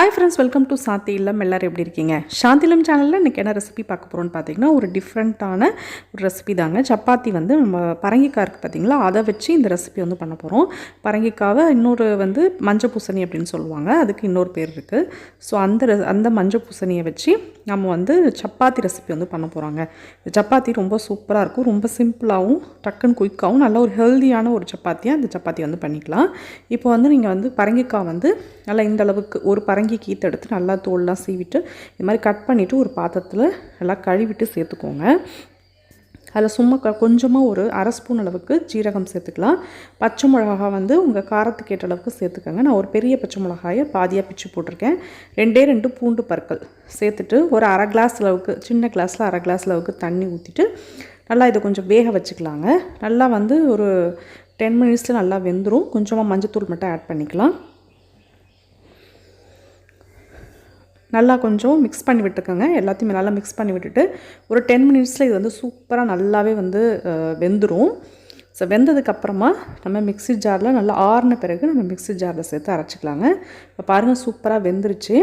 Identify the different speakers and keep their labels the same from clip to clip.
Speaker 1: Hi friends welcome to Shanthi இல்லம் எல்லோரும் எப்படி இருக்கீங்க? சாந்திலம் சேனலில் இன்றைக்கி என்ன ரெசிபி பார்க்க போகிறோம்னு பார்த்தீங்கன்னா ஒரு டிஃப்ரெண்ட்டான ஒரு ரெசிபி தாங்க. சப்பாத்தி வந்து நம்ம பரங்கிக்காய் இருக்குது பார்த்தீங்களா அதை வச்சு இந்த ரெசிபி வந்து பண்ண போகிறோம் பரங்கிக்காவை இன்னொரு வந்து மஞ்சள் பூசணி அப்படின்னு சொல்லுவாங்க. அதுக்கு இன்னொரு பேர் இருக்குது ஸோ அந்த அந்த மஞ்சள் பூசணியை வச்சு நம்ம வந்து சப்பாத்தி ரெசிபி வந்து பண்ண போகிறாங்க இந்த சப்பாத்தி ரொம்ப சூப்பராக இருக்கும். ரொம்ப சிம்பிளாகவும் டக்குன்னு குயிக்காகவும் நல்ல ஒரு ஹெல்தியான ஒரு சப்பாத்தியாக அந்த சப்பாத்தி வந்து பண்ணிக்கலாம். இப்போ வந்து நீங்கள் வந்து பரங்கிக்காய் வந்து நல்லா இந்த அளவுக்கு ஒரு பரங்கி வாங்கி எடுத்து நல்லா தோல்லாம் சீவிட்டு இது மாதிரி கட் பண்ணிவிட்டு ஒரு பாத்திரத்தில் நல்லா கழுவிட்டு சேர்த்துக்கோங்க. அதில் சும்மா க கொஞ்சமாக ஒரு அரை ஸ்பூன் அளவுக்கு ஜீரகம் சேர்த்துக்கலாம். பச்சை மிளகா வந்து உங்கள் காரத்துக்கு ஏற்ற அளவுக்கு சேர்த்துக்கோங்க. நான் ஒரு பெரிய பச்சை மிளகாயை பாதியாக பிச்சு போட்டிருக்கேன். ரெண்டே ரெண்டு பூண்டு பற்கள் சேர்த்துட்டு ஒரு அரை கிளாஸ் அளவுக்கு சின்ன கிளாஸில் அரை கிளாஸ் அளவுக்கு தண்ணி ஊற்றிட்டு நல்லா இதை கொஞ்சம் வேக வச்சுக்கலாங்க. நல்லா வந்து ஒரு டென் மினிட்ஸில் நல்லா வெந்துடும் கொஞ்சமாக மஞ்சத்தூள் மட்டும் ஆட் பண்ணிக்கலாம். நல்லா கொஞ்சம் மிக்ஸ் பண்ணி விட்டுக்கோங்க. எல்லாத்தையுமே நல்லா மிக்ஸ் பண்ணி விட்டுட்டு ஒரு டென் மினிட்ஸில் இது வந்து சூப்பராக நல்லாவே வந்து வெந்துடும் ஸோ வெந்ததுக்கப்புறமா நம்ம மிக்ஸி ஜாரில் நல்லா ஆறின பிறகு நம்ம மிக்ஸி ஜாரில் சேர்த்து அரைச்சிக்கலாங்க. இப்போ பாருங்கள் சூப்பராக வெந்துருச்சு.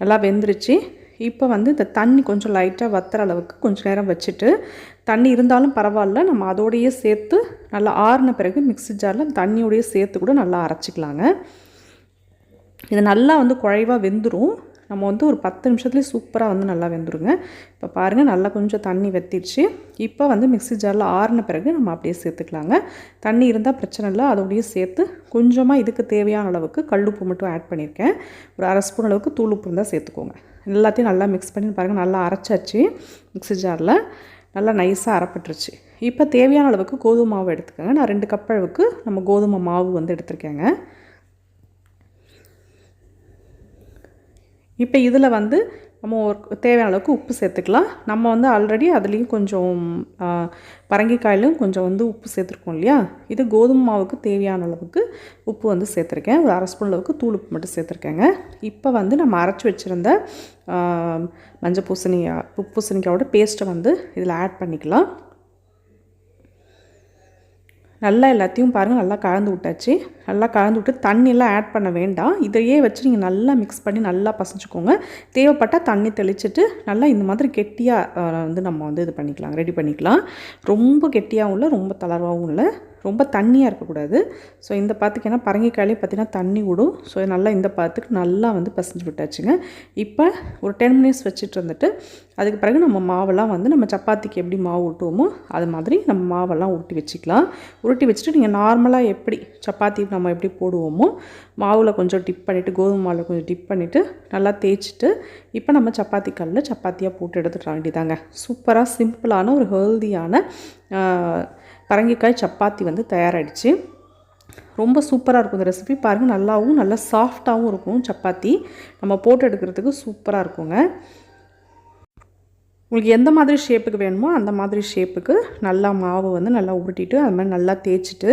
Speaker 1: நல்லா வெந்துருச்சு. இப்போ வந்து இந்த தண்ணி கொஞ்சம் லைட்டாக வத்துற அளவுக்கு கொஞ்சம் நேரம் வச்சுட்டு தண்ணி இருந்தாலும் பரவாயில்ல நம்ம அதோடையே சேர்த்து நல்லா ஆறின பிறகு மிக்ஸி ஜாரில் தண்ணியோடையே சேர்த்து கூட நல்லா அரைச்சிக்கலாங்க. இது நல்லா வந்து குழைவாக வெந்துடும் நம்ம வந்து ஒரு பத்து நிமிஷத்துலேயே சூப்பராக வந்து நல்லா வெந்துருங்க. இப்போ பாருங்கள் நல்லா கொஞ்சம் தண்ணி வெத்திடுச்சு இப்போ வந்து மிக்ஸி ஜாரில் ஆறின பிறகு நம்ம அப்படியே சேர்த்துக்கலாங்க. தண்ணி இருந்தால் பிரச்சனை இல்லை அதோடய சேர்த்து கொஞ்சமாக இதுக்கு தேவையான அளவுக்கு கல்லுப்பு மட்டும் ஆட் பண்ணியிருக்கேன் ஒரு அரை ஸ்பூன் அளவுக்கு தூள் உப்பு இருந்தால் சேர்த்துக்கோங்க. எல்லாத்தையும் நல்லா மிக்ஸ் பண்ணி பாருங்கள் நல்லா அரைச்சாச்சு மிக்ஸி ஜாரில். நல்லா நைஸாக அரைப்பட்டுருச்சு. இப்போ தேவையான அளவுக்கு கோதுமை மாவு எடுத்துக்கோங்க. நான் ரெண்டு கப் அளவுக்கு நம்ம கோதுமை மாவு வந்து எடுத்திருக்கேங்க. இப்போ இதில் வந்து நம்ம ஒரு தேவையான அளவுக்கு உப்பு சேர்த்துக்கலாம். நம்ம வந்து ஆல்ரெடி அதுலேயும் கொஞ்சம் பரங்கிக்காயிலும் கொஞ்சம் வந்து உப்பு சேர்த்துருக்கோம் இல்லையா? இது கோதுமை மாவுக்கு தேவையான அளவுக்கு உப்பு வந்து சேர்த்துருக்கேன். ஒரு அரை ஸ்பூன் அளவுக்கு தூள் உப்பு மட்டும் சேர்த்துருக்கேங்க. இப்போ வந்து நம்ம அரைச்சி வச்சுருந்த மஞ்சள் பூசணிக்காய் உப்பு பூசணிக்காயோட பேஸ்ட்டை வந்து இதில் ஆட் பண்ணிக்கலாம். நல்லா எல்லாத்தையும் பாருங்கள் நல்லா கலந்து விட்டாச்சு. நல்லா கலந்து விட்டு தண்ணியெல்லாம் ஆட் பண்ண வேண்டாம். இதையே வச்சு நீங்கள் நல்லா மிக்ஸ் பண்ணி நல்லா பசைஞ்சுக்கோங்க. தேவைப்பட்டால் தண்ணி தெளிச்சிட்டு நல்லா இந்த மாதிரி கெட்டியாக வந்து நம்ம வந்து இது பண்ணிக்கலாம் ரெடி பண்ணிக்கலாம். ரொம்ப கெட்டியாகவும் இல்லை ரொம்ப தளர்வாகவும் இல்லை. ரொம்ப தண்ணியாக இருக்கக்கூடாது. ஸோ இந்த பாத்துக்கு ஏன்னா பரங்கிக்காயிலே பார்த்தீங்கன்னா தண்ணி விடும். ஸோ நல்லா இந்த பாத்துக்கு நல்லா வந்து பசஞ்சு விட்டாச்சுங்க. இப்போ ஒரு டென் மினிட்ஸ் வச்சுட்டு இருந்துட்டு அதுக்கு பிறகு நம்ம மாவெல்லாம் வந்து நம்ம சப்பாத்திக்கு எப்படி மாவு ஊட்டுவோமோ அது மாதிரி நம்ம மாவெல்லாம் உருட்டி வச்சுக்கலாம். உருட்டி வச்சுட்டு நீங்கள் நார்மலாக எப்படி சப்பாத்தி நம்ம எப்படி போடுவோமோ மாவில் கொஞ்சம் டிப் பண்ணிவிட்டு கோதுமை மாவில் கொஞ்சம் டிப் பண்ணிவிட்டு நல்லா தேய்ச்சிட்டு இப்போ நம்ம சப்பாத்தி கல்லில் சப்பாத்தியாக போட்டு எடுத்துட்டு வேண்டியதாங்க சூப்பராக சிம்பிளான ஒரு ஹெல்தியான பரங்கிக்காய் சப்பாத்தி வந்து தயாராகிடுச்சு ரொம்ப சூப்பராக இருக்கும் இந்த ரெசிபி பாருங்கள் நல்லாவும் நல்லா சாஃப்டாகவும் இருக்கும் சப்பாத்தி. நம்ம போட்டு எடுக்கிறதுக்கு சூப்பராக இருக்குங்க. உங்களுக்கு எந்த மாதிரி ஷேப்புக்கு வேணுமோ அந்த மாதிரி ஷேப்புக்கு நல்லா மாவு வந்து நல்லா உருட்டிட்டு அது மாதிரி நல்லா தேய்ச்சிட்டு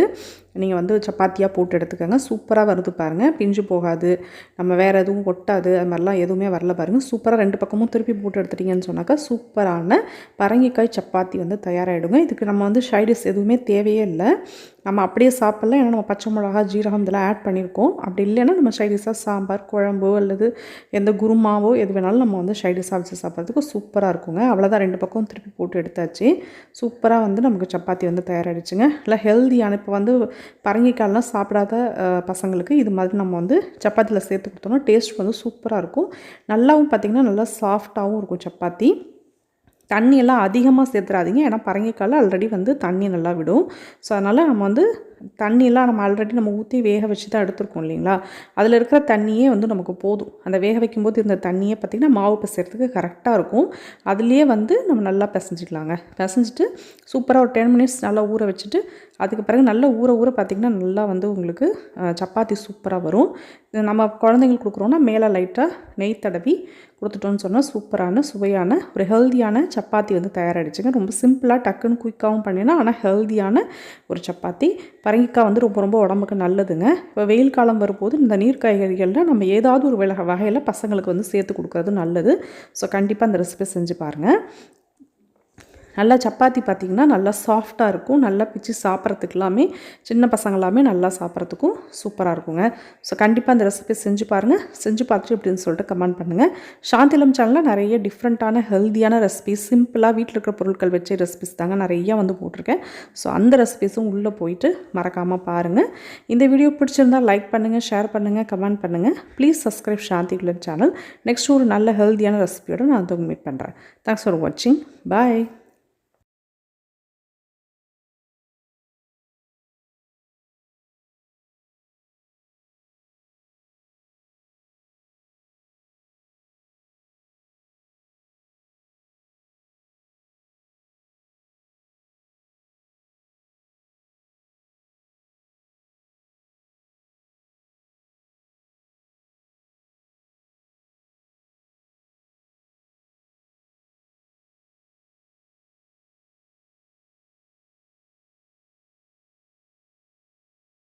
Speaker 1: நீங்கள் வந்து சப்பாத்தியாக போட்டு எடுத்துக்கோங்க. சூப்பராக வருது பாருங்கள் பிஞ்சு போகாது. நம்ம வேறு எதுவும் ஒட்டாது அது மாதிரிலாம் எதுவுமே வரல பாருங்கள் சூப்பராக ரெண்டு பக்கமும் திருப்பி போட்டு எடுத்துட்டீங்கன்னு சொன்னாக்கா சூப்பரான பரங்கிக்காய் சப்பாத்தி வந்து தயாராகிடுங்க இதுக்கு நம்ம வந்து ஷைடிஸ் எதுவுமே தேவையே இல்லை. நம்ம அப்படியே சாப்பிட்லாம். ஏன்னா நம்ம பச்சை மிளகா ஜீரகம் இதெல்லாம் ஆட் பண்ணியிருக்கோம். அப்படி இல்லைன்னா நம்ம ஷைடிஸாக சாம்பார் குழம்பு அல்லது எந்த குருமாவோ எது வேணாலும் நம்ம வந்து ஷைடிஸாக வச்சு சாப்பிட்றதுக்கு சூப்பராக இருக்குங்க. அவ்வளோதான் ரெண்டு பக்கம் திருப்பி போட்டு எடுத்தாச்சு. சூப்பராக வந்து நமக்கு சப்பாத்தி வந்து தயாராகிடுச்சுங்க இல்லை ஹெல்தியான இப்போ வந்து பரங்கிக்காயெலாம் சாப்பிடாத பசங்களுக்கு இது மாதிரி நம்ம வந்து சப்பாத்தியில் சேர்த்து கொடுத்தோம்னா டேஸ்ட் வந்து சூப்பராக இருக்கும். நல்லாவும் பார்த்திங்கன்னா நல்லா சாஃப்டாகவும் இருக்கும் சப்பாத்தி. தண்ணியெல்லாம் அதிகமாக சேர்த்துறாதீங்க. ஏன்னா பரங்கிக்காயில் ஆல்ரெடி வந்து தண்ணி நல்லா விடும். ஸோ அதனால் நம்ம வந்து தண்ணியெல்லாம் நம்ம ஆல்ரெடி நம்ம ஊற்றி வேக வச்சு தான் எடுத்துருக்கோம் இல்லைங்களா? அதில் இருக்கிற தண்ணியே வந்து நமக்கு போதும். அந்த வேக வைக்கும்போது இருந்த தண்ணியே பார்த்திங்கன்னா மாவு பிசைறதுக்கு கரெக்டாக இருக்கும். அதுலேயே வந்து நம்ம நல்லா பிசைஞ்சிக்கலாங்க. பிசைஞ்சிட்டு சூப்பராக ஒரு டென் மினிட்ஸ் நல்லா ஊற வச்சுட்டு அதுக்கு பிறகு நல்லா ஊற ஊற பார்த்திங்கன்னா நல்லா வந்து உங்களுக்கு சப்பாத்தி சூப்பராக வரும். நம்ம குழந்தைங்களுக்கு கொடுக்குறோன்னா மேலே லைட்டாக நெய் தடவி கொடுத்துட்டோன்னு சொன்னால் சூப்பரான சுவையான ஒரு ஹெல்தியான சப்பாத்தி வந்து தயாராகிடுச்சுங்க ரொம்ப சிம்பிளாக டக்குன்னு குயிக்காகவும் பண்ணினா ஆனால் ஹெல்தியான ஒரு சப்பாத்தி. பரங்கிக்காய் வந்து ரொம்ப ரொம்ப உடம்புக்கு நல்லதுங்க. இப்போ வெயில் காலம் வரும்போது இந்த நீர் காய்கறிகளில் நம்ம ஏதாவது ஒரு வில வகையில் பசங்களுக்கு வந்து சேர்த்து கொடுக்குறது நல்லது. ஸோ கண்டிப்பாக அந்த ரெசிபி செஞ்சு பாருங்கள் நல்லா சப்பாத்தி பார்த்திங்கன்னா நல்லா சாஃப்டாக இருக்கும். நல்லா பிச்சு சாப்பிட்றதுக்கு எல்லாமே சின்ன பசங்க எல்லாமே நல்லா சாப்பிட்றதுக்கும் சூப்பராக இருக்குங்க. ஸோ கண்டிப்பாக அந்த ரெசிபி செஞ்சு பாருங்கள் செஞ்சு பார்த்துட்டு எப்படின்னு சொல்லிட்டு கமெண்ட் பண்ணுங்கள் சாந்திலம் சேனலில் நிறைய டிஃப்ரெண்ட்டான ஹெல்த்தியான ரெசிபிஸ் சிம்பிளாக வீட்டில் இருக்கிற பொருட்கள் வச்ச ரெசிபிஸ் தாங்க நிறையா வந்து போட்டிருக்கேன். ஸோ அந்த ரெசிபிஸும் உள்ளே போயிட்டு மறக்காமல் பாருங்கள் இந்த வீடியோ பிடிச்சிருந்தால் லைக் பண்ணுங்கள் ஷேர் பண்ணுங்கள் கமெண்ட் பண்ணுங்கள் ப்ளீஸ் சப்ஸ்கிரைப் சாந்தி குலம் சேனல் நெக்ஸ்ட் ஒரு நல்ல ஹெல்த்தியான ரெசிபியோடு நான் வந்து மீட் பண்ணுறேன் தேங்க்ஸ் ஃபார் வாட்சிங் பாய்